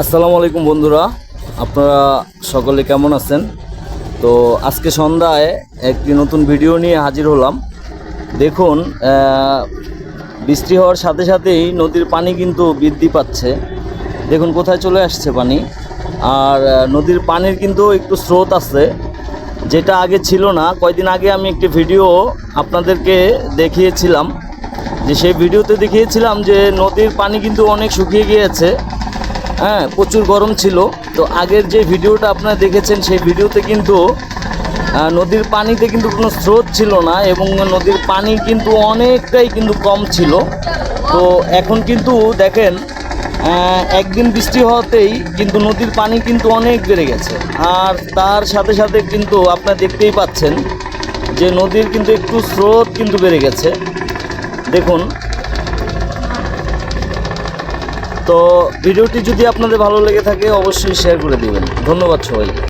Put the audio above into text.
আসসালামু আলাইকুম বন্ধুরা, আপনারা সকলে কেমন আছেন? তো আজকে সন্ধ্যায় একটি নতুন ভিডিও নিয়ে হাজির হলাম। দেখুন বৃষ্টি হওয়ার সাথে সাথেই নদীর পানি কিন্তু বৃদ্ধি পাচ্ছে। দেখুন, কোথায় চলে আসছে পানি? আর নদীর পানির কিন্তু একটু স্রোত আছে, যেটা আগে ছিল না। কয়দিন আগে আমি একটি ভিডিও আপনাদেরকে দেখিয়েছিলাম, যে সেই ভিডিওতে দেখিয়েছিলাম যে নদীর পানি কিন্তু অনেক শুকিয়ে গিয়েছে। হ্যাঁ প্রচুর গরম ছিল। তো আগের যে ভিডিওটা আপনারা দেখেছেন, সেই ভিডিওতে কিন্তু নদীর পানিতে কিন্তু কোনো স্রোত ছিল না এবং নদীর পানি কিন্তু অনেকটাই কিন্তু কম ছিল। তো এখন কিন্তু দেখেন একদিন বৃষ্টি হওয়াতেই কিন্তু নদীর পানি কিন্তু অনেক বেড়ে গেছে। আর তার সাথে সাথে কিন্তু আপনারা দেখতেই পাচ্ছেন যে নদীর কিন্তু একটু স্রোত কিন্তু বেড়ে গেছে। দেখুন তো ভিডিওটি যদি আপনাদের ভালো লেগে থাকে অবশ্যই শেয়ার করে দিবেন। ধন্যবাদ সবাইকে।